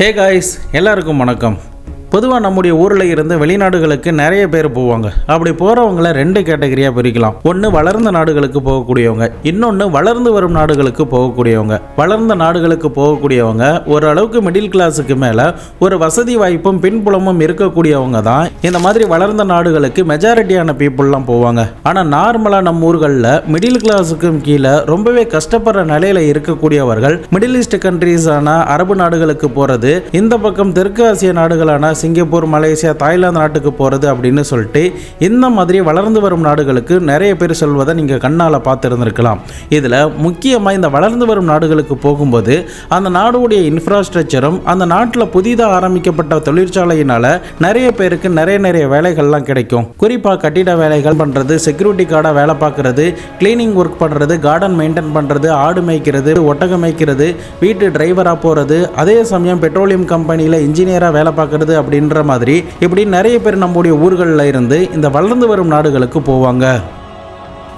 Hey guys எல்லாருக்கும் வணக்கம். பொதுவாக நம்முடைய ஊரில் இருந்து வெளிநாடுகளுக்கு நிறைய பேர் போவாங்க. அப்படி போகிறவங்கள ரெண்டு கேட்டகரியாக பிரிக்கலாம். ஒன்று வளர்ந்த நாடுகளுக்கு போகக்கூடியவங்க இன்னொன்று வளர்ந்து வரும் நாடுகளுக்கு போகக்கூடியவங்க. வளர்ந்த நாடுகளுக்கு போகக்கூடியவங்க ஓரளவுக்கு மிடில் கிளாஸுக்கு மேலே ஒரு வசதி வாய்ப்பும் பின்புலமும் இருக்கக்கூடியவங்க தான். இந்த மாதிரி வளர்ந்த நாடுகளுக்கு மெஜாரிட்டியான பீப்புளெலாம் போவாங்க. ஆனால் நார்மலாக நம்ம ஊர்களில் மிடில் கிளாஸுக்கும் கீழே ரொம்பவே கஷ்டப்படுற நிலையில் இருக்கக்கூடியவர்கள் மிடில் ஈஸ்ட் கண்ட்ரீஸான அரபு நாடுகளுக்கு போகிறது இந்த பக்கம் தெற்கு ஆசிய நாடுகளான சிங்கப்பூர் மலேசியா தாய்லாந்து நாட்டுக்கு போகிறது அப்படின்னு சொல்லிட்டு இந்த மாதிரி வளர்ந்து வரும் நாடுகளுக்கு நிறைய பேர் சொல்வதை நீங்கள் கண்ணால் பார்த்துருந்துருக்கலாம். இதில் முக்கியமாக இந்த வளர்ந்து வரும் நாடுகளுக்கு போகும்போது அந்த நாடுடைய இன்ஃப்ராஸ்ட்ரக்சரும் அந்த நாட்டில் புதிதாக ஆரம்பிக்கப்பட்ட தொழிற்சாலையினால் நிறைய பேருக்கு நிறைய நிறைய வேலைகள்லாம் கிடைக்கும். குறிப்பாக கட்டிட வேலைகள் பண்ணுறது செக்யூரிட்டி கார்டாக வேலை பார்க்குறது கிளீனிங் ஒர்க் பண்ணுறது கார்டன் மெயின்டைன் பண்ணுறது ஆடு மேய்க்கிறது ஒட்டகம் மேய்க்கிறது வீட்டு டிரைவராக போகிறது அதே சமயம் பெட்ரோலியம் கம்பெனியில் இன்ஜினியராக வேலை பார்க்குறது அப்படின்ற மாதிரி இப்படி நிறைய பேர் நம்முடைய ஊர்களில் இருந்து இந்த வளர்ந்து வரும் நாடுகளுக்கு போவாங்க.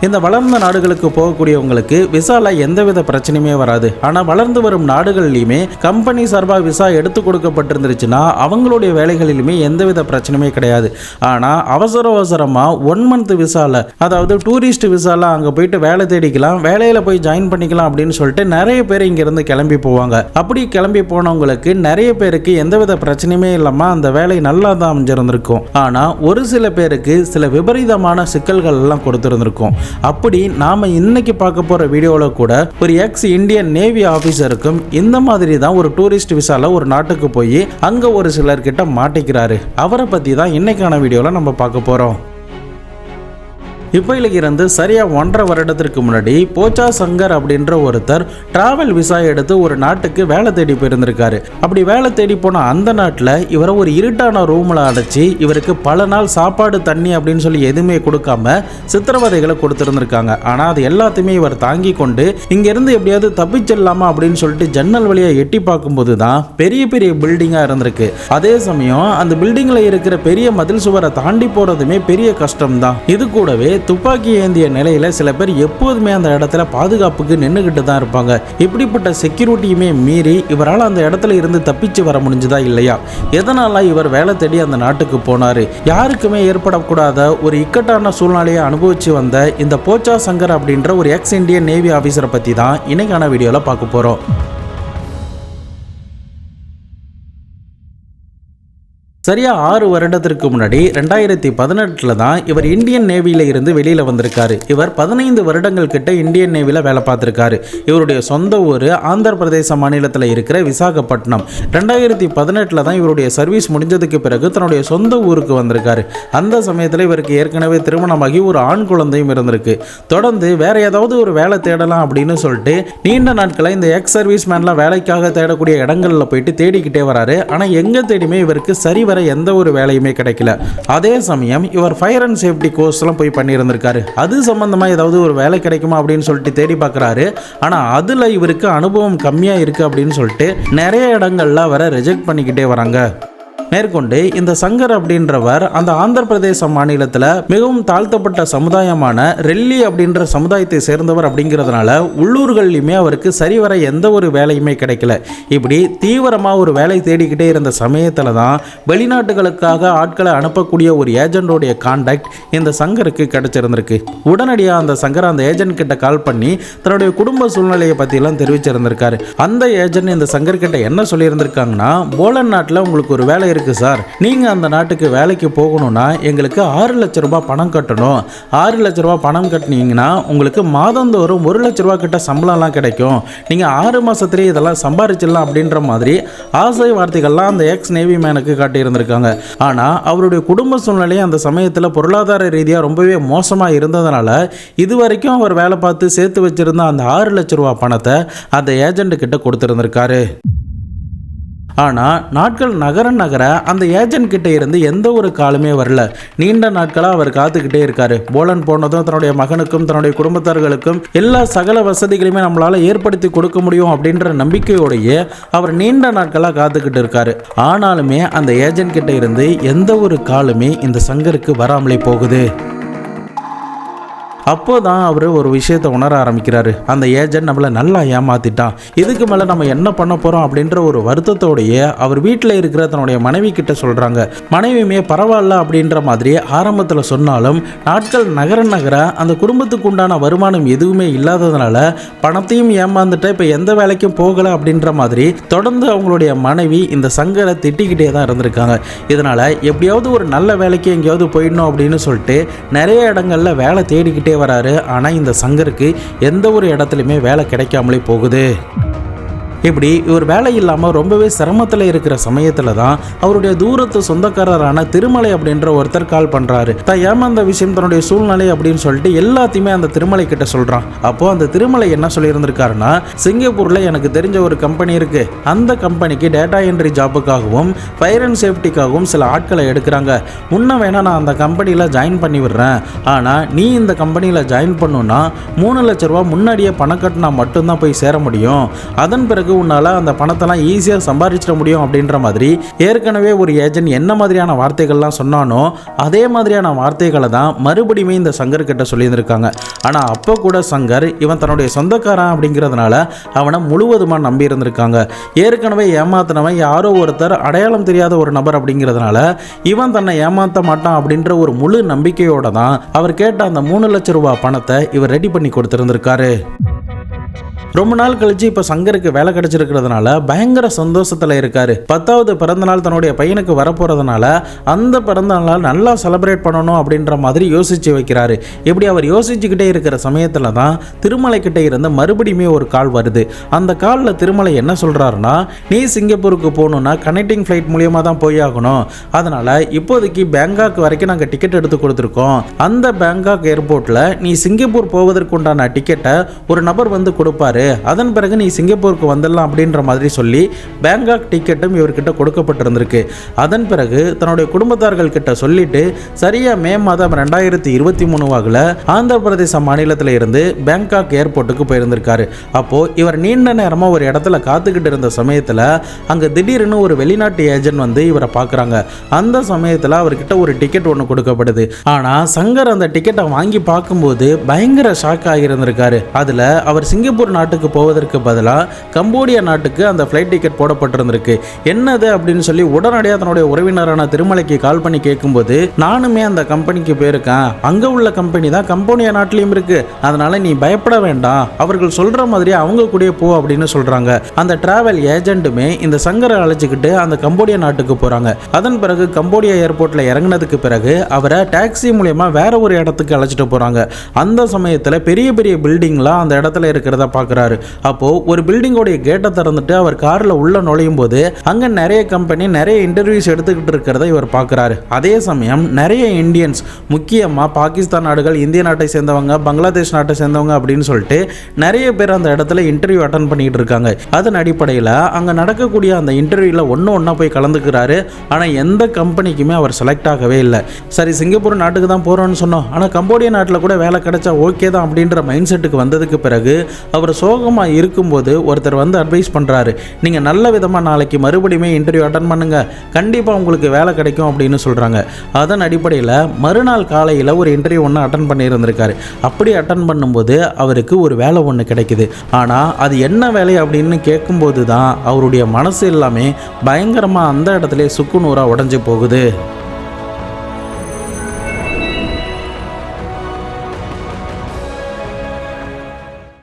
இந்த வளர்ந்த நாடுகளுக்கு போகக்கூடியவங்களுக்கு விசால எந்தவித பிரச்சனையுமே வராது. ஆனால் வளர்ந்து வரும் நாடுகள்லையுமே கம்பெனி சார்பாக விசா எடுத்து கொடுக்கப்பட்டிருந்துருச்சுன்னா அவங்களுடைய வேலைகளிலுமே எந்தவித பிரச்சனையுமே கிடையாது. ஆனால் அவசர அவசரமாக ஒன் மந்த் விசால அதாவது டூரிஸ்ட் விசால அங்கே போயிட்டு வேலை தேடிக்கலாம் வேலையில் போய் ஜாயின் பண்ணிக்கலாம் அப்படின்னு சொல்லிட்டு நிறைய பேர் இங்கேருந்து கிளம்பி போவாங்க. அப்படி கிளம்பி போனவங்களுக்கு நிறைய பேருக்கு எந்தவித பிரச்சனையுமே இல்லாமல் அந்த வேலை நல்லா தான் அமைஞ்சிருந்திருக்கும். ஆனால் ஒரு சில பேருக்கு சில விபரீதமான சிக்கல்கள் எல்லாம் கொடுத்துருந்துருக்கும். அப்படி நாம் இன்னைக்கு பார்க்க போகிற வீடியோவில் கூட ஒரு எக்ஸ் இந்தியன் நேவி ஆஃபீஸருக்கும் இந்த மாதிரி தான் ஒரு டூரிஸ்ட் விசால ஒரு நாட்டுக்கு போய் அங்கே ஒரு சிலர்கிட்ட மாட்டிக்கிறாரு. அவரை பற்றி தான் இன்னைக்கான வீடியோவில் நம்ம பார்க்க போகிறோம் இப்பையில இருந்து சரியா ஒன்றரை வருடத்திற்கு முன்னாடி போச்சா சங்கர் அப்படின்ற ஒருத்தர் டிராவல் விசா எடுத்து ஒரு நாட்டுக்கு வேலை தேடி போயிருந்திருக்காரு. அப்படி வேலை தேடி போன அந்த நாட்டில் இவரை ஒரு இருட்டான ரூமில் அடைச்சி இவருக்கு பல நாள் சாப்பாடு தண்ணி அப்படின்னு சொல்லி எதுவுமே கொடுக்காம சித்திரவதைகளை கொடுத்துருந்துருக்காங்க. ஆனால் அது எல்லாத்தையுமே இவர் தாங்கி கொண்டு இங்கேருந்து எப்படியாவது தப்பிச்சிடலாமா அப்படின்னு சொல்லிட்டு ஜன்னல் வழியாக எட்டி பார்க்கும்போது தான் பெரிய பெரிய பில்டிங்காக இருந்திருக்கு. அதே சமயம் அந்த பில்டிங்கில் இருக்கிற பெரிய மதில் சுவரை தாண்டி போகிறதுமே பெரிய கஷ்டம் தான் இது கூடவே துப்பாக்கி ஏந்திய நிலையில சில பேர் எப்போதுமே அந்த இடத்துல பாதுகாப்புக்கு நின்றுக்கிட்டு தான் இருப்பாங்க. இப்படிப்பட்ட செக்யூரிட்டியுமே மீறி இவரால் அந்த இடத்துல இருந்து தப்பிச்சு வர முடிஞ்சதா இல்லையா? எதனால இவர் வேலை தேடி அந்த நாட்டுக்கு போனார்? யாருக்குமே ஏற்படக்கூடாத ஒரு இக்கட்டான சூழ்நிலையை அனுபவிச்சு வந்த இந்த போச்சா சங்கர் அப்படின்ற ஒரு எக்ஸ் இந்தியன் நேவி ஆஃபீஸரை பற்றி தான் இன்னைக்கான வீடியோவில் பார்க்க போகிறோம் சரியா ஆறு வருடத்திற்கு முன்னாடி ரெண்டாயிரத்தி பதினெட்டில் தான் இவர் இந்தியன் நேவியில் இருந்து வெளியில் வந்திருக்காரு. இவர் பதினைந்து வருடங்கள் கிட்ட இந்தியன் நேவியில் வேலை பார்த்துருக்காரு. இவருடைய சொந்த ஊர் ஆந்திர பிரதேச மாநிலத்தில் இருக்கிற விசாகப்பட்டினம். ரெண்டாயிரத்தி பதினெட்டில் தான் இவருடைய சர்வீஸ் முடிஞ்சதுக்கு பிறகு தன்னுடைய சொந்த ஊருக்கு வந்திருக்காரு. அந்த சமயத்தில் இவருக்கு ஏற்கனவே திருமணமாகி ஒரு ஆண் குழந்தையும் இருந்திருக்கு. தொடர்ந்து வேற ஏதாவது ஒரு வேலை தேடலாம் அப்படின்னு சொல்லிட்டு நீண்ட நாட்களை இந்த எக்ஸ் சர்வீஸ் மேன்லாம் வேலைக்காக தேடக்கூடிய இடங்களில் போயிட்டு தேடிக்கிட்டே வராரு. ஆனால் எங்கே தேடியுமே இவருக்கு சரி வேற எந்த ஒரு வேலையுமே கிடைக்கல. அதே சமயம் இவர் ஃபயர் அண்ட் சேஃப்டி கோர்ஸ்லாம் போய் பண்ணியிருந்திருக்காரு. அது சம்மந்தமாக ஏதாவது ஒரு வேலை கிடைக்குமா அப்படின்னு சொல்லிட்டு தேடி பார்க்குறாரு. ஆனால் அதில் இவருக்கு அனுபவம் கம்மியாக இருக்குது அப்படின்னு சொல்லிட்டு நிறைய இடங்கள்ல அவரை ரிஜெக்ட் பண்ணிக்கிட்டே வராங்க. மேற்கொண்டு இந்த சங்கர் அப்படின்றவர் அந்த ஆந்திர பிரதேச மாநிலத்தில் மிகவும் தாழ்த்தப்பட்ட சமுதாயமான ரெல்லி அப்படின்ற சமுதாயத்தை சேர்ந்தவர் அப்படிங்கிறதுனால உள்ளூர்கள்லையுமே அவருக்கு சரிவர எந்த ஒரு வேலையுமே கிடைக்கல. இப்படி தீவிரமாக ஒரு வேலை தேடிக்கிட்டே இருந்த சமயத்தில் தான் வெளிநாட்டுகளுக்காக ஆட்களை அனுப்பக்கூடிய ஒரு ஏஜென்டோடைய கான்டாக்ட் இந்த சங்கருக்கு கிடைச்சிருந்திருக்கு. உடனடியாக அந்த சங்கர் அந்த ஏஜென்ட் கிட்ட கால் பண்ணி தன்னுடைய குடும்ப சூழ்நிலையை பற்றியெல்லாம் தெரிவிச்சிருந்திருக்காரு. அந்த ஏஜென்ட் இந்த சங்கர் கிட்ட என்ன சொல்லியிருந்திருக்காங்கன்னா போலன் நாட்டில் உங்களுக்கு ஒரு வேலை இருக்குது சார். நீங்கள் அந்த நாட்டுக்கு வேலைக்கு போகணும்னா எங்களுக்கு ஆறு லட்ச ரூபாய் பணம் கட்டணும். ஆறு லட்ச ரூபாய் பணம் கட்டினீங்கன்னா உங்களுக்கு மாதந்தோறும் ஒரு லட்ச ரூபா கிட்ட சம்பளம்லாம் கிடைக்கும். நீங்கள் ஆறு மாதத்துலேயே இதெல்லாம் சம்பாரிச்சிடலாம் அப்படின்ற மாதிரி ஆசை வார்த்தைகள்லாம் அந்த எக்ஸ் நேவி மேனுக்கு காட்டியிருந்திருக்காங்க. ஆனால் அவருடைய குடும்ப சூழ்நிலையும் அந்த சமயத்தில் பொருளாதார ரீதியாக ரொம்பவே மோசமாக இருந்ததுனால இது வரைக்கும் அவர் வேலை பார்த்து சேர்த்து வச்சிருந்த அந்த ஆறு லட்ச ரூபா பணத்தை அந்த ஏஜென்ட் கிட்ட கொடுத்துருந்துருக்காரு. ஆனால் நாட்கள் நகர நகர அந்த ஏஜென்ட் கிட்ட இருந்து எந்த ஒரு காலுமே வரல. நீண்ட நாட்களாக அவர் காத்துக்கிட்டே இருக்காரு. போலன் போனதும் தன்னுடைய மகனுக்கும் தன்னுடைய குடும்பத்தார்களுக்கும் எல்லா சகல வசதிகளையுமே நம்மளால ஏற்படுத்தி கொடுக்க முடியும் அப்படின்ற நம்பிக்கையோடையே அவர் நீண்ட நாட்களாக காத்துக்கிட்டு இருக்காரு. ஆனாலுமே அந்த ஏஜென்ட் கிட்ட இருந்து எந்த ஒரு காலுமே இந்த சங்கருக்கு வராமலே போகுது. அப்போ தான் அவர் ஒரு விஷயத்தை உணர ஆரம்பிக்கிறாரு. அந்த ஏஜென்ட் நம்மளை நல்லா ஏமாத்திட்டான். இதுக்கு மேலே நம்ம என்ன பண்ண போகிறோம் அப்படின்ற ஒரு வருத்தத்தோடையே அவர் வீட்டில் இருக்கிற தன்னுடைய மனைவி கிட்ட சொல்கிறாங்க மனைவியுமே பரவாயில்ல அப்படின்ற மாதிரி ஆரம்பத்தில் சொன்னாலும் நாட்கள் நகர நகர அந்த குடும்பத்துக்கு உண்டான வருமானம் எதுவுமே இல்லாததுனால பணத்தையும் ஏமாந்துட்டு இப்போ எந்த வேலைக்கும் போகலை அப்படின்ற மாதிரி தொடர்ந்து அவங்களுடைய மனைவி இந்த சங்கரை திட்டிக்கிட்டே தான் இருந்திருக்காங்க. இதனால் எப்படியாவது ஒரு நல்ல வேலைக்கு எங்கேயாவது போயிடணும் அப்படின்னு சொல்லிட்டு நிறைய இடங்கள்ல வேலை தேடிக்கிட்டே வராரு. ஆனால் இந்த சங்கருக்கு எந்த ஒரு இடத்துலையுமே வேலை கிடைக்காமலே போகுது. இப்படி இவர் வேலை இல்லாமல் ரொம்பவே சிரமத்தில் இருக்கிற சமயத்தில் தான் அவருடைய தூரத்து சொந்தக்காரரான திருமலை அப்படின்ற ஒருத்தர் கால் பண்ணுறாரு தான் ஏமாந்த விஷயம் தன்னுடைய சூழ்நிலை அப்படின்னு சொல்லிட்டு எல்லாத்தையுமே அந்த திருமலை கிட்ட சொல்கிறான் அப்போ அந்த திருமலை என்ன சொல்லியிருந்திருக்காருன்னா சிங்கப்பூரில் எனக்கு தெரிஞ்ச ஒரு கம்பெனி இருக்கு. அந்த கம்பெனிக்கு டேட்டா என்ட்ரி ஜாபுக்காகவும் ஃபயர் அண்ட் சேஃப்டிக்காகவும் சில ஆட்களை எடுக்கிறாங்க. முன்ன வேணா நான் அந்த கம்பெனியில் ஜாயின் பண்ணி விடுறேன். ஆனால் நீ இந்த கம்பெனியில் ஜாயின் பண்ணுன்னா மூணு லட்ச ரூபா முன்னாடியே பணம் கட்டினா மட்டும்தான் போய் சேர முடியும். அதன் பிறகு உன்னால் அந்த பணத்தெல்லாம் ஈஸியாக சம்பாதிச்சிட முடியும் அப்படின்ற மாதிரி ஏற்கனவே ஒரு ஏஜென்ட் என்ன மாதிரியான வார்த்தைகள்லாம் சொன்னானோ அதே மாதிரியான வார்த்தைகளை தான் மறுபடியுமே இந்த சங்கர் கிட்ட சொல்லியிருந்திருக்காங்க. ஆனால் அப்போ கூட சங்கர் இவன் தன்னுடைய சொந்தக்காரன் அப்படிங்கிறதுனால அவனை முழுவதுமாக நம்பி இருந்திருக்காங்க. ஏற்கனவே ஏமாத்தினவன் யாரோ ஒருத்தர் அடையாளம் தெரியாத ஒரு நபர் அப்படிங்கிறதுனால இவன் தன்னை ஏமாற்ற மாட்டான் அப்படின்ற ஒரு முழு நம்பிக்கையோட தான் அவர் கேட்ட அந்த மூணு லட்ச ரூபாய் பணத்தை இவர் ரெடி பண்ணி கொடுத்துருந்துருக்காரு. ரொம்ப நாள் கழிச்சு இப்போ சங்கருக்கு வேலை கிடைச்சிருக்கிறதுனால பயங்கர சந்தோஷத்தில் இருக்காரு. பத்தாவது பிறந்த நாள் தன்னுடைய பையனுக்கு வரப்போகிறதுனால அந்த பிறந்த நாள் நல்லா செலிப்ரேட் பண்ணணும் அப்படின்ற மாதிரி யோசிச்சு வைக்கிறாரு. இப்படி அவர் யோசிச்சுக்கிட்டே இருக்கிற சமயத்தில் தான் திருமலை கிட்ட இருந்து மறுபடியுமே ஒரு கால் வருது. அந்த காலில் திருமலை என்ன சொல்கிறாருன்னா நீ சிங்கப்பூருக்கு போகணுன்னா கனெக்டிங் ஃப்ளைட் மூலியமாக தான் போய் ஆகணும். அதனால் இப்போதைக்கு பேங்காக் வரைக்கும் நாங்கள் டிக்கெட் எடுத்து கொடுத்துருக்கோம். அந்த பேங்காக் ஏர்போர்ட்டில் நீ சிங்கப்பூர் போவதற்குண்டான டிக்கெட்டை ஒரு நபர் வந்து கொடுப்பாரு. அதன் பிறகு நீ சிங்கப்பூருக்கு வந்துடலாம் அப்படின்ற மாதிரி சொல்லி பேங்காக் டிக்கெட்டும் இவர்கிட்ட கொடுக்கப்பட்டிருந்திருக்கு. அதன் பிறகு தன்னுடைய குடும்பத்தார்கள் கிட்ட சொல்லிட்டு சரியா மே மாதம் ரெண்டாயிரத்தி இருபத்தி மூணு வாக்கில் ஆந்திர பிரதேச மாநிலத்தில் இருந்து பேங்காக் ஏர்போர்ட்டுக்கு போயிருந்திருக்காரு. அப்போ இவர் நீண்ட நேரமாக ஒரு இடத்துல காத்துக்கிட்டு இருந்த சமயத்தில் அங்கே திடீர்னு ஒரு வெளிநாட்டு ஏஜென்ட் வந்து இவரை பார்க்குறாங்க அந்த சமயத்தில் அவர்கிட்ட ஒரு டிக்கெட் ஒன்று கொடுக்கப்படுது. ஆனால் சங்கர் அந்த டிக்கெட்டை வாங்கி பார்க்கும்போது பயங்கர ஷாக் ஆகியிருந்திருக்காரு. அதில் அவர் சிங்கப்பூர் நாட்டு நாட்டுக்கு போவதற்கு பதிலாக கம்போடியா நாட்டுக்கு அந்த ஃப்ளைட் டிக்கெட் போடப்பட்டிருந்திருக்கு. என்னது அப்படின்னு சொல்லி உடனடியாக தன்னுடைய உறவினரான திருமலைக்கு கால் பண்ணி கேட்கும்போது நானுமே அந்த கம்பெனிக்கு போயிருக்கேன். அங்கே உள்ள கம்பெனி தான் கம்போடியா நாட்டிலையும் இருக்கு. அதனால நீ பயப்பட வேண்டாம். அவர்கள் சொல்ற மாதிரி அவங்க கூடயே போ அப்படின்னு சொல்றாங்க. அந்த டிராவல் ஏஜென்ட்டுமே இந்த சங்கரை அழைச்சிக்கிட்டு அந்த கம்போடியா நாட்டுக்கு போறாங்க. அதன் பிறகு கம்போடியா ஏர்போர்ட்ல இறங்குனதுக்கு பிறகு அவரை டாக்ஸி மூலயமா வேற ஒரு இடத்துக்கு அழைச்சிட்டு போறாங்க. அந்த சமயத்தில் பெரிய பெரிய பில்டிங்லாம் அந்த இடத்துல இருக்கிறத பார்க்குறாரு அப்போ ஒரு பில்டிங்கோடைய கேட்டை திறந்துட்டு அவர் கார்ல உள்ள நுழையும் போது அங்க நிறைய கம்பெனி நிறைய இன்டர்வியூஸ் எடுத்துக்கிட்டு இருக்கிறத இவர் பார்க்குறாரு. அதே சமயம் நிறைய இந்தியன்ஸ் முக்கியமாக பாகிஸ்தான் நாடுகள் இந்திய நாட்டை சேர்ந்தவங்க பங்களாதேஷ் நாட்டை சேர்ந்தவங்க அப்படின்னு சொல்லிட்டு நிறைய பேர் அந்த இடத்துல இன்டர்வியூ அட்டன் பண்ணிட்டு இருக்காங்க. அதன் அடிப்படையில் அங்கே நடக்கக்கூடிய அந்த இன்டர்வியூவில் ஒன்று ஒன்றா போய் கலந்துக்கிறாரு. ஆனால் எந்த கம்பெனிக்குமே அவர் செலக்ட் ஆகவே இல்லை. சரி சிங்கப்பூர் நாட்டுக்கு தான் போகிறோன்னு சொன்னோம். ஆனால் கம்போடியா நாட்டில் கூட வேலை கிடைச்சா ஓகே தான் அப்படின்ற மைண்ட் செட்டுக்கு வந்ததுக்கு பிறகு அவர் சோ சோகமாக இருக்கும்போது ஒருத்தர் வந்து அட்வைஸ் பண்ணுறாரு நீங்கள் நல்ல விதமாக நாளைக்கு மறுபடியுமே இன்டர்வியூ அட்டன் பண்ணுங்க. கண்டிப்பாக உங்களுக்கு வேலை கிடைக்கும் அப்படின்னு சொல்கிறாங்க அதன் அடிப்படையில் மறுநாள் காலையில் ஒரு இன்டர்வியூ ஒன்று அட்டன் பண்ணியிருந்திருக்காரு. அப்படி அட்டன் பண்ணும்போது அவருக்கு ஒரு வேலை ஒன்று கிடைக்குது. ஆனால் அது என்ன வேலை அப்படின்னு கேட்கும்போது தான் அவருடைய மனசு எல்லாமே பயங்கரமாக அந்த இடத்துல சுக்குநூறாக உடஞ்சி போகுது.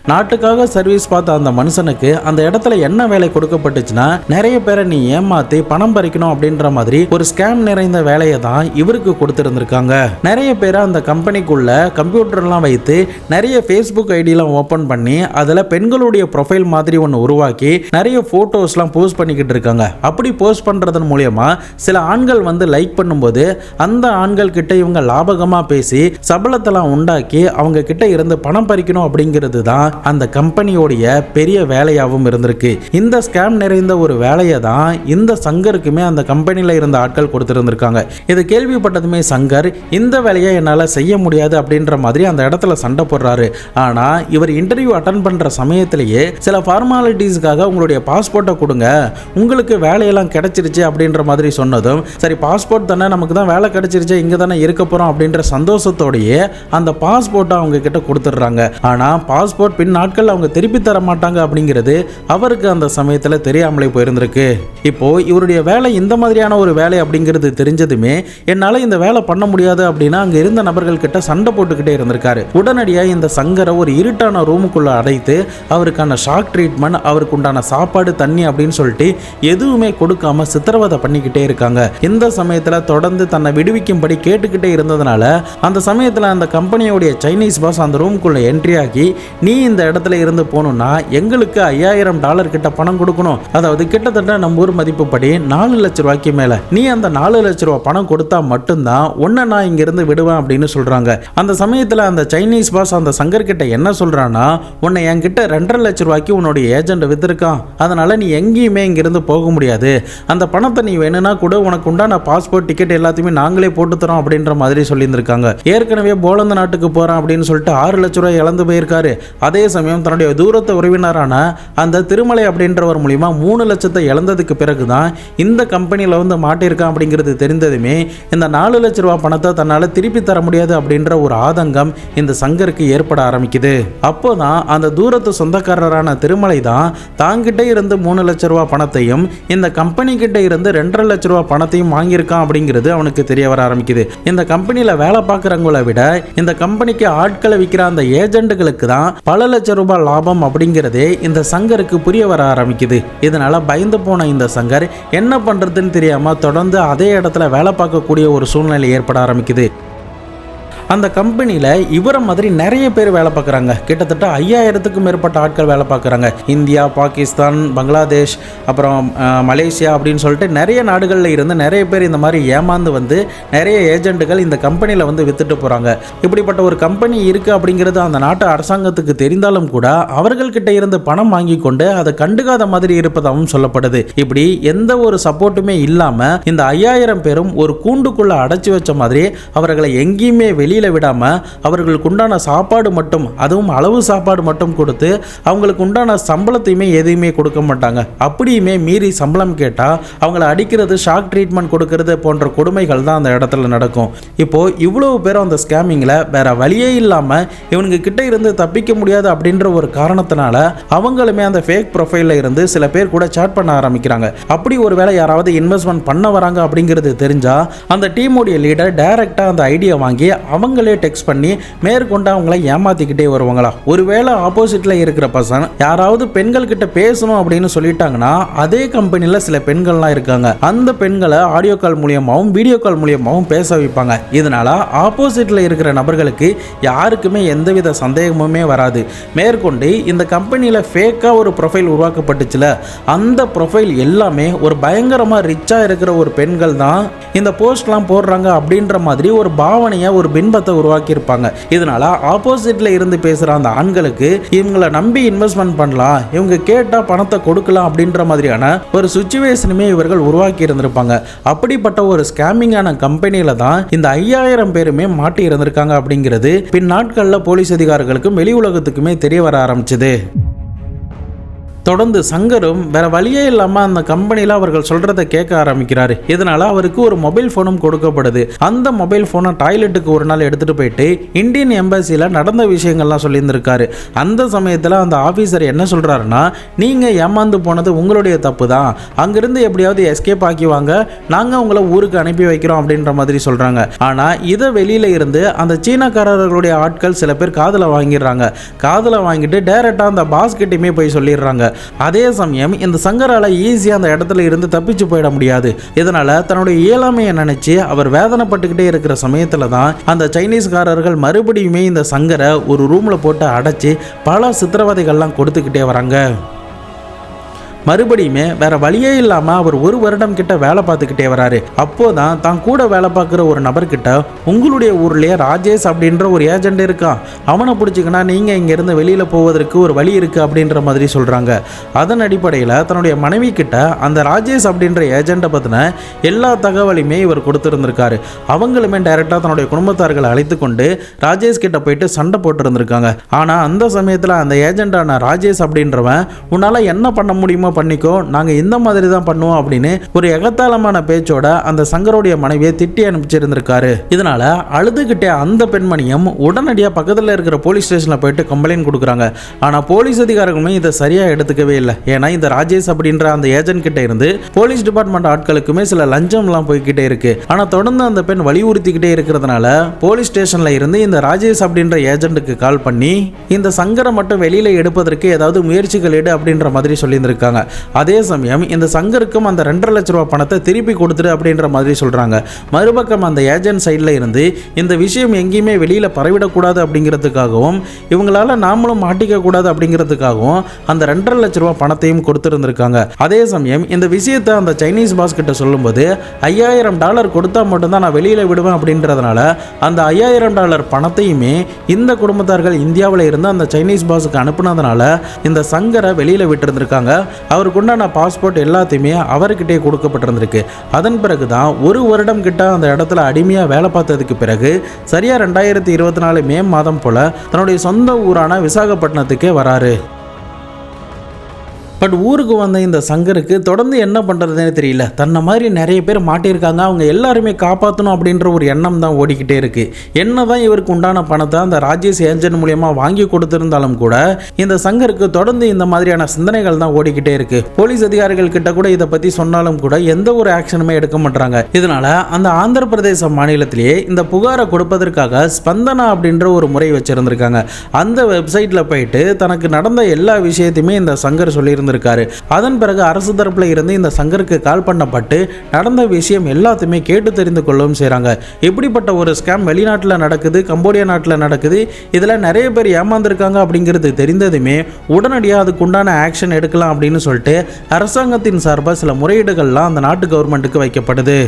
நாட்டுக்காக சர்வீஸ் பார்த்த அந்த மனுஷனுக்கு அந்த இடத்துல என்ன வேலை கொடுக்கப்பட்டுச்சுன்னா நிறைய பேரை நீ ஏமாத்தி பணம் பறிக்கணும் அப்படின்ற மாதிரி ஒரு ஸ்கேம் நிறைந்த வேலையை தான் இவருக்கு கொடுத்துருந்துருக்காங்க. நிறைய பேரை அந்த கம்பெனிக்குள்ள கம்ப்யூட்டர்லாம் வைத்து நிறைய ஃபேஸ்புக் ஐடியெலாம் ஓப்பன் பண்ணி அதில் பெண்களுடைய ப்ரொஃபைல் மாதிரி ஒன்று உருவாக்கி நிறைய ஃபோட்டோஸ்லாம் போஸ்ட் பண்ணிக்கிட்டு இருக்காங்க. அப்படி போஸ்ட் பண்ணுறதன் மூலயமா சில ஆண்கள் வந்து லைக் பண்ணும்போது அந்த ஆண்கள் கிட்ட இவங்க லாபகமாக பேசி சபலத்தெல்லாம் உண்டாக்கி அவங்க கிட்ட இருந்து பணம் பறிக்கணும் அப்படிங்கிறது தான் அந்த கம்பெனியோடைய பெரிய வேலையாகவும் இருந்திருக்கு. இந்த ஸ்கேம் நிறைந்த ஒரு வேலையை தான் இந்த சங்கருக்குமே அந்த கம்பெனியில் இருந்த ஆட்கள் கொடுத்துருந்துருக்காங்க. இதை கேள்விப்பட்டதுமே சங்கர் இந்த வேலையை என்னால் செய்ய முடியாது அப்படின்ற மாதிரி அந்த இடத்துல சண்டை போடுறாரு. ஆனால் இவர் இன்டர்வியூ அட்டன் பண்ணுற சமயத்திலேயே சில ஃபார்மாலிட்டிஸ்க்காக உங்களுடைய பாஸ்போர்ட்டை கொடுங்க. உங்களுக்கு வேலையெல்லாம் கிடைச்சிருச்சு அப்படின்ற மாதிரி சொன்னதும் சரி பாஸ்போர்ட் தானே நமக்கு தான் வேலை கிடைச்சிருச்சு இங்கே தானே இருக்க போகிறோம் அப்படின்ற சந்தோஷத்தோடையே அந்த பாஸ்போர்ட்டை அவங்க கிட்ட கொடுத்துட்றாங்க. ஆனால் பாஸ்போர்ட் பின் நாட்கள் அவங்க திருப்பி தர மாட்டாங்க அப்படிங்கிறது அவருக்கு அந்த சமயத்தில் தெரியாமலே போயிருந்திருக்கு. இப்போ இவருடைய வேலை இந்த மாதிரியான ஒரு வேலை அப்படிங்கிறது தெரிஞ்சதுமே என்னால் இந்த வேலை பண்ண முடியாது அப்படின்னா அங்கே இருந்த நபர்கள் கிட்ட சண்டை போட்டுக்கிட்டே இருந்திருக்காரு. உடனடியாக இந்த சங்கரை ஒரு இருட்டான ரூமுக்குள்ள அடைத்து அவருக்கான ஷாக் ட்ரீட்மெண்ட் அவருக்கு உண்டான சாப்பாடு தண்ணி அப்படின்னு சொல்லிட்டு எதுவுமே கொடுக்காம சித்திரவதை பண்ணிக்கிட்டே இருக்காங்க. இந்த சமயத்தில் தொடர்ந்து தன்னை விடுவிக்கும்படி கேட்டுக்கிட்டே இருந்ததுனால அந்த சமயத்தில் அந்த கம்பெனியோடைய சைனீஸ் பாஸ் அந்த ரூமுக்குள்ள என்ட்ரி ஆகி நீ இந்த இடத்துல இருந்து போகணும்னா எங்களுக்கு ஐயாயிரம் டாலர் கிட்ட பணம் கொடுக்கணும். அதாவது கிட்டத்தட்ட நம்ம ஊர் மதிப்பு படி நாலு லட்ச ரூபாய்க்கு மேல. நீ அந்த நாலு லட்ச ரூபாய் பணம் கொடுத்தா மட்டும்தான் உன்னை நான் இங்கிருந்து விடுவேன் அப்படின்னு சொல்றாங்க. அந்த சமயத்தில் அந்த சைனீஸ் பாஸ் அந்த சங்கர் கிட்ட என்ன சொல்றான்னா உன்னை என்கிட்ட ரெண்டரை லட்ச ரூபாய்க்கு உன்னுடைய ஏஜென்ட் வித்திருக்கான். அதனால நீ எங்கேயுமே இங்கிருந்து போக முடியாது. அந்த பணத்தை நீ வேணும்னா கூட. உனக்கு உண்டான பாஸ்போர்ட் டிக்கெட் எல்லாத்தையுமே நாங்களே போட்டு தரோம் அப்படின்ற மாதிரி சொல்லியிருந்திருக்காங்க. ஏற்கனவே போலந்து நாட்டுக்கு போறான் அப்படின்னு சொல்லிட்டு ஆறு லட்ச ரூபாய் இழந்து போயிருக்காரு. அதே சமயம் தன்னுடைய தூரத்து உறவினரான அந்த திருமலை அப்படின்றவர் மூலிமா மூணு லட்சத்தை இழந்ததுக்கு பிறகு தான் இந்த கம்பெனியில் வந்து மாட்டியிருக்கான் அப்படிங்கிறது தெரிந்ததுமே இந்த நாலு லட்ச ரூபா பணத்தை தன்னால் திருப்பி தர முடியாது அப்படின்ற ஒரு ஆதங்கம் இந்த சங்கருக்கு ஏற்பட ஆரம்பிக்குது. அப்போதான் அந்த தூரத்து சொந்தக்காரரான திருமலை தான் தாங்கிட்டே இருந்து மூணு லட்ச ரூபா பணத்தையும் இந்த கம்பெனி கிட்ட இருந்து ரெண்டரை லட்ச ரூபா பணத்தையும் வாங்கியிருக்கான் அப்படிங்கிறது அவனுக்கு தெரிய வர ஆரம்பிக்குது. இந்த கம்பெனியில் வேலை பார்க்குறவங்களை விட இந்த கம்பெனிக்கு ஆட்களை விற்கிற அந்த ஏஜென்ட்டுகளுக்கு தான் பல லட்சம் ரூபாய் லாபம் அப்படிங்கிறதே இந்த சங்கருக்கு புரிய வர ஆரம்பிக்குது. இதனால பயந்து போன இந்த சங்கர் என்ன பண்றதுன்னு தெரியாம தொடர்ந்து அதே இடத்துல வேலை பார்க்கக்கூடிய ஒரு சூழ்நிலை ஏற்பட ஆரம்பிக்குது. அந்த கம்பெனியில் இவரை மாதிரி நிறைய பேர் வேலை பார்க்குறாங்க. கிட்டத்தட்ட ஐயாயிரத்துக்கும் மேற்பட்ட ஆட்கள் வேலை பார்க்குறாங்க. இந்தியா பாகிஸ்தான் பங்களாதேஷ் அப்புறம் மலேசியா அப்படின்னு சொல்லிட்டு நிறைய நாடுகளில் இருந்து நிறைய பேர் இந்த மாதிரி ஏமாந்து வந்து நிறைய ஏஜென்ட்டுகள் இந்த கம்பெனியில் வந்து வித்துட்டு போகிறாங்க இப்படிப்பட்ட ஒரு கம்பெனி இருக்குது அப்படிங்கிறது அந்த நாட்டு அரசாங்கத்துக்கு தெரிந்தாலும் கூட அவர்கள்கிட்ட இருந்து பணம் வாங்கி கொண்டு அதை கண்டுக்காத மாதிரி இருப்பதாகவும் சொல்லப்படுது. இப்படி எந்த ஒரு சப்போர்ட்டுமே இல்லாமல் இந்த ஐயாயிரம் பேரும் ஒரு கூண்டுக்குள்ளே அடைச்சி வச்ச மாதிரி அவர்களை எங்கேயுமே வெளியில் விடாம அவர்களுக்கு உண்டான சாப்பாடு மட்டும் அதுவும் அளவு சாப்பாடு மட்டும் கொடுத்து அவங்களுக்கு உண்டான சம்பளத்தையுமே எதையுமே கொடுக்க மாட்டாங்க. அப்படியுமே மீறி சம்பளம் கேட்டால் அவங்கள அடிக்கிறது ஷாக் ட்ரீட்மெண்ட் கொடுக்கறது போன்ற கொடுமைகள் தான் அந்த இடத்துல நடக்கும். இப்போ இவ்வளவு பேரும் அந்த ஸ்கேமிங்கில் வேற வழியே இல்லாமல் இவனுங்க கிட்ட இருந்து தப்பிக்க முடியாது அப்படின்ற ஒரு காரணத்தினால அவங்களுமே அந்த ஃபேக் ப்ரொஃபைலில் இருந்து சில பேர் கூட சேட் பண்ண ஆரம்பிக்கிறாங்க. அப்படி ஒரு வேளை யாராவது இன்வெஸ்ட்மெண்ட் பண்ண வராங்க அப்படிங்கிறது தெரிஞ்சா அந்த டீமுடைய லீடர் டைரெக்டாக அந்த ஐடியா வாங்கி அவங்களே டெக்ஸ்ட் பண்ணி மேற்கொண்டு அவங்கள ஏமாத்திக்கிட்டே வருவாங்களா? ஒருவேளை ஆப்போசிட்ல இருக்கிற பர்சன் யாராவது பெண்கள் கிட்ட பேசணும் அப்படின்னு சொல்லிட்டாங்கன்னா அதே கம்பெனியில் சில பெண்கள்லாம் இருக்காங்க. அந்த பெண்களை ஆடியோ கால் மூலியமாகவும் வீடியோ கால் மூலியமாகவும் பேச வைப்பாங்க. இதனால ஆப்போசிட்ல இருக்கிற நபர்களுக்கு யாருக்குமே எந்தவித சந்தேகமுமே வராது. மேற்கொண்டு இந்த கம்பெனியில் ஃபேக்காக ஒரு ப்ரொஃபைல் உருவாக்கப்பட்டுச்சுல அந்த ப்ரொஃபைல் எல்லாமே ஒரு பயங்கரமாக ரிச்சாக இருக்கிற ஒரு பெண்கள் தான் இந்த போஸ்ட்லாம் போடுறாங்க அப்படின்ற மாதிரி ஒரு பாவனையை ஒரு இன்பத்தை உருவாக்கியிருப்பாங்க. இதனால ஆப்போசிட்ல இருந்து பேசுகிற அந்த ஆண்களுக்கு இவங்களை நம்பி இன்வெஸ்ட்மெண்ட் பண்ணலாம் இவங்க கேட்டால் பணத்தை கொடுக்கலாம் அப்படின்ற மாதிரியான ஒரு சுச்சுவேஷனுமே இவர்கள் உருவாக்கி இருந்திருப்பாங்க. அப்படிப்பட்ட ஒரு ஸ்கேமிங்கான கம்பெனியில தான் இந்த ஐயாயிரம் பேருமே மாட்டி இருந்திருக்காங்க அப்படிங்கிறது பின் நாட்களில் போலீஸ் அதிகாரிகளுக்கும் வெளி உலகத்துக்குமே தெரிய வர ஆரம்பிச்சது. தொடர்ந்து சங்கரும் வேற வழியே இல்லாமல் அந்த கம்பெனியில் அவர்கள் சொல்றதை கேட்க ஆரம்பிக்கிறாரு. இதனால அவருக்கு ஒரு மொபைல் ஃபோனும் கொடுக்கப்படுது. அந்த மொபைல் ஃபோனை டாய்லெட்டுக்கு ஒரு நாள் எடுத்துட்டு போயிட்டு இந்தியன் எம்பசியில் நடந்த விஷயங்கள்லாம் சொல்லியிருந்திருக்காரு. அந்த சமயத்தில் அந்த ஆஃபீஸர் என்ன சொல்றாருன்னா நீங்க ஏமாந்து போனது உங்களுடைய தப்பு தான் அங்கிருந்து எப்படியாவது எஸ்கேப் ஆக்கி வாங்க. நாங்க உங்களை ஊருக்கு அனுப்பி வைக்கிறோம் அப்படின்ற மாதிரி சொல்றாங்க. ஆனா இதை வெளியில இருந்து அந்த சீனக்காரர்களுடைய ஆட்கள் சில பேர் காதில் வாங்கிடுறாங்க. காதில் வாங்கிட்டு டேரெக்டாக அந்த பாஸ்கிட்டையுமே போய் சொல்லிடுறாங்க. அதே சமயம் இந்த சங்கரால ஈஸியா அந்த இடத்துல இருந்து தப்பிச்சு போயிட முடியாது. இதனால தன்னுடைய இயலாமையை நினைச்சு அவர் வேதனைப்பட்டுக்கிட்டே இருக்கிற சமயத்துல தான் அந்த சைனீஸ்காரர்கள் மறுபடியுமே இந்த சங்கரை ஒரு ரூம்ல போட்டு அடைச்சு பல சித்திரவதைகள்லாம் கொடுத்துக்கிட்டே வராங்க. மறுபடியுமே வேற வழியே இல்லாம அவர் ஒரு வருடம் கிட்ட வேலை பார்த்துக்கிட்டே வராரு. அப்போதான் தான் கூட வேலை பார்க்குற ஒரு நபர்கிட்ட உங்களுடைய ஊர்லயே ராஜேஷ் அப்படின்ற ஒரு ஏஜென்ட் இருக்கான் அவனை பிடிச்சிக்கினா நீங்க இங்க இருந்து வெளியில போவதற்கு ஒரு வழி இருக்கு அப்படின்ற மாதிரி சொல்றாங்க. அதன் அடிப்படையில் தன்னுடைய மனைவி கிட்ட அந்த ராஜேஷ் அப்படின்ற ஏஜென்ட்டை பத்தின எல்லா தகவலையுமே இவர் கொடுத்துருந்துருக்காரு. அவங்களுமே டைரெக்டாக தன்னுடைய குடும்பத்தார்களை அழைத்து கொண்டு ராஜேஷ் கிட்ட போயிட்டு சண்டை போட்டுருந்துருக்காங்க. ஆனால் அந்த சமயத்தில் அந்த ஏஜென்டான ராஜேஷ் அப்படின்றவன் உன்னால் என்ன பண்ண முடியுமோ பண்ணிக்கோ நாங்கள் இந்த மாதிரி தான் பண்ணுவோம் அப்படின்னு ஒரு எகத்தாளமான பேச்சோட அந்த சங்கருடைய மனைவியை திட்டி அனுப்பிச்சிருந்திருக்காரு. இதனால அழுதுகிட்டே அந்த பெண்மணியும் உடனடியாக பக்கத்தில் இருக்கிற போலீஸ் ஸ்டேஷனில் போயிட்டு கம்ப்ளைண்ட் கொடுக்குறாங்க. ஆனால் போலீஸ் அதிகாரிகளுமே இதை சரியாக எடுத்துக்கவே இல்லை. ஏன்னா இந்த ராஜேஷ் அப்படின்ற அந்த ஏஜென்ட் கிட்ட இருந்து போலீஸ் டிபார்ட்மெண்ட் ஆட்களுக்குமே சில லஞ்சம்லாம் போய்கிட்டே இருக்கு. ஆனால் தொடர்ந்து அந்த பெண் வலியுறுத்திக்கிட்டே இருக்கிறதுனால போலீஸ் ஸ்டேஷன்ல இருந்து இந்த ராஜேஷ் அப்படின்ற ஏஜென்ட்டுக்கு கால் பண்ணி இந்த சங்கரை மட்டும் வெளியில எடுப்பதற்கு ஏதாவது முயற்சிகள் எடு அப்படின்ற மாதிரி சொல்லியிருந்திருக்காங்க. அதே சமயம் இந்த சங்கருக்கும் அந்த ரெண்டரை லட்ச ரூபா பணத்தை திருப்பி கொடுத்துரு அப்படின்ற மாதிரி சொல்கிறாங்க மறுபக்கம் அந்த ஏஜென்ட் சைடில் இருந்து இந்த விஷயம் எங்கேயுமே வெளியில் பரவிடக்கூடாது அப்படிங்கிறதுக்காகவும் இவங்களால நாமளும் மாட்டிக்க கூடாது அப்படிங்கிறதுக்காகவும் அந்த ரெண்டரை லட்ச ரூபா பணத்தையும் கொடுத்துருந்துருக்காங்க. அதே சமயம் இந்த விஷயத்தை அந்த சைனீஸ் பாஸ் கிட்ட சொல்லும்போது ஐயாயிரம் டாலர் கொடுத்தா மட்டும்தான் நான் வெளியில் விடுவேன் அப்படின்றதுனால அந்த ஐயாயிரம் டாலர் பணத்தையுமே இந்த குடும்பத்தார்கள் இந்தியாவில் இருந்து அந்த சைனீஸ் பாஸுக்கு அனுப்புனதுனால இந்த சங்கரை வெளியில் விட்டுருந்துருக்காங்க. அவருக்கு உண்டான பாஸ்போர்ட் எல்லாத்தையுமே அவர்கிட்டே கொடுக்கப்பட்டிருந்திருக்கு. அதன் பிறகு தான் ஒரு வருடம் கிட்ட அந்த இடத்துல அடிமையாக வேலை பார்த்ததுக்கு பிறகு சரியாக ரெண்டாயிரத்தி இருபத்தி நாலு மே மாதம் போல தன்னுடைய சொந்த ஊரான விசாகப்பட்டினத்துக்கே வராரு. பட் ஊருக்கு வந்த இந்த சங்கருக்கு தொடர்ந்து என்ன பண்ணுறதுனே தெரியல. தன்னை மாதிரி நிறைய பேர் மாட்டியிருக்காங்க. அவங்க எல்லாருமே காப்பாற்றணும் அப்படின்ற ஒரு எண்ணம் தான் ஓடிக்கிட்டே இருக்கு. என்ன தான் இவருக்கு உண்டான பணத்தை அந்த ராஜேஷ் ஏஜென்ட் மூலியமாக வாங்கி கொடுத்துருந்தாலும் கூட இந்த சங்கருக்கு தொடர்ந்து இந்த மாதிரியான சிந்தனைகள் தான் ஓடிக்கிட்டே இருக்கு. போலீஸ் அதிகாரிகள் கிட்ட கூட இதை பற்றி சொன்னாலும் கூட எந்த ஒரு ஆக்ஷனுமே எடுக்க மாட்டாங்க இதனால அந்த ஆந்திர பிரதேச மாநிலத்திலேயே இந்த புகாரை கொடுப்பதற்காக ஸ்பந்தனா அப்படின்ற ஒரு முறை வச்சிருந்திருக்காங்க. அந்த வெப்சைட்டில் போயிட்டு தனக்கு நடந்த எல்லா விஷயத்தையுமே இந்த சங்கர் இருந்திருக்காரு. அதன் பிறகு அரசு தரப்புல இருந்து இந்த சங்கருக்கு கால் பண்ணப்பட்டு நடந்த விஷயம் எல்லாத்தையுமே கேட்டு தெரிந்து கொள்ளவும் செய்கிறாங்க இப்படிப்பட்ட ஒரு ஸ்கேம் வெளிநாட்டில் நடக்குது கம்போடியா நாட்டில் நடக்குது இதில் நிறைய பேர் ஏமாந்துருக்காங்க அப்படிங்கிறது தெரிந்ததுமே உடனடியாக அதுக்குண்டான ஆக்ஷன் எடுக்கலாம் அப்படின்னு சொல்லிட்டு அரசாங்கத்தின் சார்பாக சில முறையீடுகள்லாம் அந்த நாட்டு கவர்மெண்ட்டுக்கு வைக்கப்படுது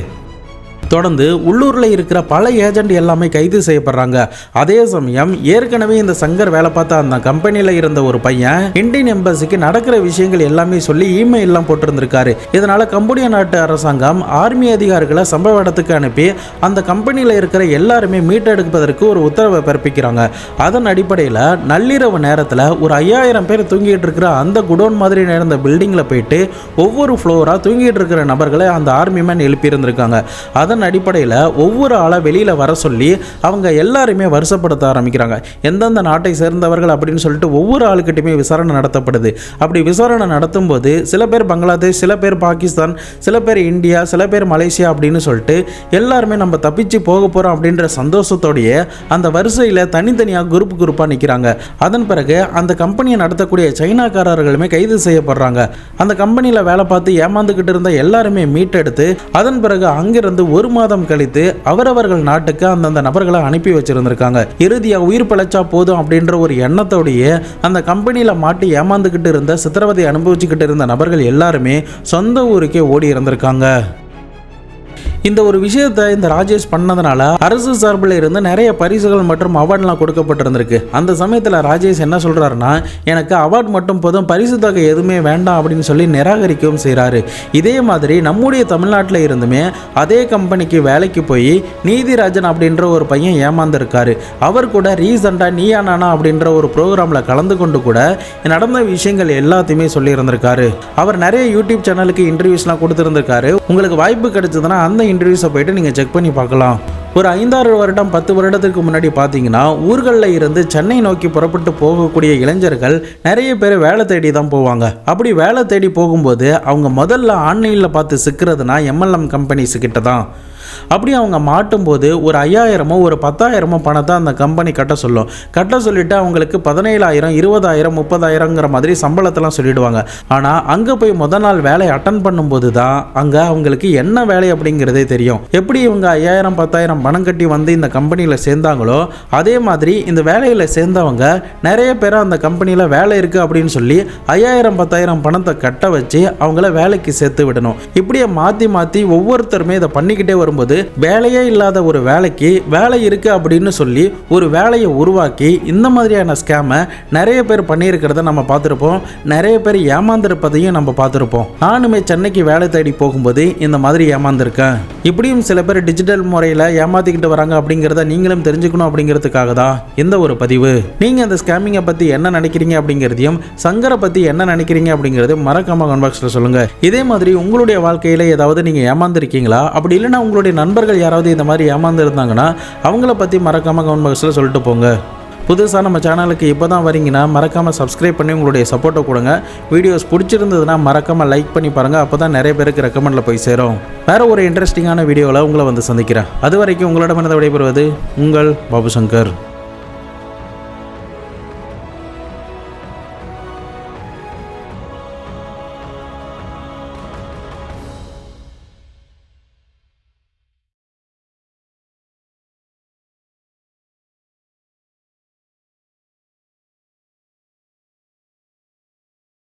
தொடர்ந்து உள்ளூரில் இருக்கிற பல ஏஜென்ட் எல்லாமே கைது செய்யப்படுறாங்க. அதே சமயம் ஏற்கனவே இந்த சங்கர் வேலை பார்த்த அந்த கம்பெனியில் இருந்த ஒரு பையன் இந்தியன் எம்பசிக்கு நடக்கிற விஷயங்கள் எல்லாமே சொல்லி இமெயில்லாம் போட்டிருந்திருக்காரு. இதனால கம்போடியா நாட்டு அரசாங்கம் ஆர்மி அதிகாரிகளை சம்பவ இடத்துக்கு அனுப்பி அந்த கம்பெனியில் இருக்கிற எல்லாருமே மீட்டெடுப்பதற்கு ஒரு உத்தரவை பிறப்பிக்கிறாங்க. அதன் அடிப்படையில் நள்ளிரவு நேரத்தில் ஒரு ஐயாயிரம் பேர் தூங்கிட்டு இருக்கிற அந்த குடோன் மாதிரி நடந்த பில்டிங்கில் போயிட்டு ஒவ்வொரு ஃப்ளோராக தூங்கிட்டு இருக்கிற நபர்களை அந்த ஆர்மி மேன் எழுப்பியிருந்திருக்காங்க. அதன் அடிப்படையில் ஒவ்வொரு ஆளாக வெளியில் வர சொல்லி அவங்க எல்லாருமே வருஷப்படுத்த ஆரம்பிக்கிறாங்க. எந்தெந்த நாட்டை சேர்ந்தவர்கள் அப்படின்னு சொல்லிட்டு ஒவ்வொரு ஆளுக்கிட்டையுமே விசாரணை நடத்தப்படுது. அப்படி விசாரணை நடத்தும் போது சில பேர் பங்களாதேஷ் சில பேர் பாகிஸ்தான் சில பேர் இந்தியா சில பேர் மலேசியா அப்படின்னு சொல்லிட்டு எல்லாருமே நம்ம தப்பிச்சு போக போகிறோம் அப்படின்ற சந்தோஷத்தோடைய அந்த வரிசையில் தனித்தனியாக குரூப் குரூப்பாக நிற்கிறாங்க அதன் பிறகு அந்த கம்பெனியை நடத்தக்கூடிய சைனாக்காரர்களுமே கைது செய்யப்படுறாங்க. அந்த கம்பெனியில் வேலை பார்த்து ஏமாந்துக்கிட்டு இருந்த எல்லாருமே மீட்டெடுத்து அதன் பிறகு அங்கிருந்து ஒரு மாதம் கழித்து அவரவர்கள் நாட்டுக்கு அந்தந்த நபர்களை அனுப்பி வச்சிருந்திருக்காங்க. இறுதியாக உயிர் பிழைச்சா போதும் அப்படின்ற ஒரு எண்ணத்தோடைய அந்த கம்பெனியில் மாட்டி ஏமாந்துக்கிட்டு இருந்த சித்திரவதை அனுபவிச்சுக்கிட்டு இருந்த நபர்கள் எல்லாருமே சொந்த ஊருக்கே ஓடி இருந்திருக்காங்க. இந்த ஒரு விஷயத்தை இந்த ராஜேஷ் பண்ணதுனால அரசு சார்பில் இருந்து நிறைய பரிசுகள் மற்றும் அவார்ட்லாம் கொடுக்கப்பட்டிருந்திருக்கு. அந்த சமயத்தில் ராஜேஷ் என்ன சொல்கிறாருன்னா எனக்கு அவார்ட் மட்டும் போதும் பரிசு தொகை எதுவுமே வேண்டாம் அப்படின்னு சொல்லி நிராகரிக்கவும் செய்கிறாரு இதே மாதிரி நம்முடைய தமிழ்நாட்டில் இருந்துமே அதே கம்பெனிக்கு வேலைக்கு போய் நீதிராஜன் அப்படின்ற ஒரு பையன் ஏமாந்துருக்காரு. அவர் கூட ரீசெண்டாக நீயா நானா அப்படின்ற ஒரு ப்ரோக்ராமில் கலந்து கொண்டு கூட நடந்த விஷயங்கள் எல்லாத்தையுமே சொல்லியிருந்திருக்காரு. அவர் நிறைய யூடியூப் சேனலுக்கு இன்டர்வியூஸ்லாம் கொடுத்துருந்துருக்காரு. உங்களுக்கு வாய்ப்பு கிடைச்சதுன்னா அந்த இன்டர்வியூஸை போயிட்டு நீங்கள் செக் பண்ணி பார்க்கலாம். ஒரு ஐந்தாறு வருடம் பத்து வருடத்துக்கு முன்னாடி பார்த்தீங்கன்னா ஊர்களில் இருந்து சென்னை நோக்கி புறப்பட்டு போகக்கூடிய இளைஞர்கள் நிறைய பேர் வேலை தேடி தான் போவாங்க. அப்படி வேலை தேடி போகும்போது அவங்க முதல்ல ஆன்லைனில் பார்த்து சிக்கிறதுனா எம்எல்எம் கம்பெனிஸ் கிட்ட தான். அப்படி அவங்க மாட்டும்போது ஒரு ஐயாயிரமோ ஒரு பத்தாயிரமோ பணத்தை அந்த கம்பெனி கட்ட சொல்லும். கட்ட சொல்லிட்டு அவங்களுக்கு பதினேழாயிரம் இருபதாயிரம் முப்பதாயிரங்கிற மாதிரி சம்பளத்தெல்லாம் சொல்லிடுவாங்க. ஆனால் அங்கே போய் முத நாள் வேலையை அட்டன் பண்ணும்போது தான் அங்கே அவங்களுக்கு என்ன வேலை அப்படிங்கிறதே தெரியும். எப்படி இவங்க ஐயாயிரம் பத்தாயிரம் பணம் கட்டி வந்து இந்த கம்பெனியில் சேர்ந்தாங்களோ அதே மாதிரி இந்த வேலையில் சேர்ந்தவங்க நிறைய பேர் அந்த கம்பெனியில் வேலை இருக்குது அப்படின்னு சொல்லி ஐயாயிரம் பத்தாயிரம் பணத்தை கட்ட வச்சு அவங்கள வேலைக்கு சேர்த்து விடணும். இப்படியே மாற்றி மாற்றி ஒவ்வொருத்தருமே இதை பண்ணிக்கிட்டே வரும்போது வேலையே இல்லாத ஒரு வேலைக்கு வேலை இருக்குது அப்படின்னு சொல்லி ஒரு வேலையை உருவாக்கி இந்த மாதிரியான ஸ்கேமை நிறைய பேர் பண்ணியிருக்கிறத நம்ம பார்த்துருப்போம். நிறைய பேர் ஏமாந்திருப்பதையும் நம்ம பார்த்துருப்போம். நானுமே சென்னைக்கு வேலை தேடி போகும்போது இந்த மாதிரி ஏமாந்திருக்கேன். இப்படியும் சில பேர் டிஜிட்டல் முறையில் ஏமாத்திக்கிட்டு வராங்க அப்படிங்கிறத நீங்களும் தெரிஞ்சுக்கணும் அப்படிங்கிறதுக்காக தான் இந்த ஒரு பதிவு. நீங்கள் அந்த ஸ்கேமிங்கை பற்றி என்ன நினைக்கிறீங்க அப்படிங்கிறதையும் சங்கரை பற்றி என்ன நினைக்கிறீங்க அப்படிங்கிறது மறக்காம கன்பாக்ஸில் சொல்லுங்கள் இதே மாதிரி உங்களுடைய வாழ்க்கையில் ஏதாவது நீங்கள் ஏமாந்துருக்கீங்களா? அப்படி இல்லைன்னா உங்களுடைய நண்பர்கள் யாராவது இந்த மாதிரி ஏமாந்துருந்தாங்கன்னா அவங்கள பற்றி மறக்காமல் கமெண்ட் பாக்ஸில் சொல்லிட்டு போங்க. புதுசாக நம்ம சேனலுக்கு இப்போ தான் வரீங்கன்னா மறக்காமல் சப்ஸ்கிரைப் பண்ணி உங்களுடைய சப்போர்ட்டை கொடுங்க. வீடியோஸ் பிடிச்சிருந்ததுன்னா மறக்காமல் லைக் பண்ணி பாருங்கள் அப்போ தான் நிறைய பேருக்கு ரெக்கமெண்டில் போய் சேரும். வேறு ஒரு இன்ட்ரெஸ்டிங்கான வீடியோவில் உங்களை வந்து சந்திக்கிறேன். அது வரைக்கும் உங்களிடமிருந்து விடைபெறுவது உங்கள் பாபு சங்கர்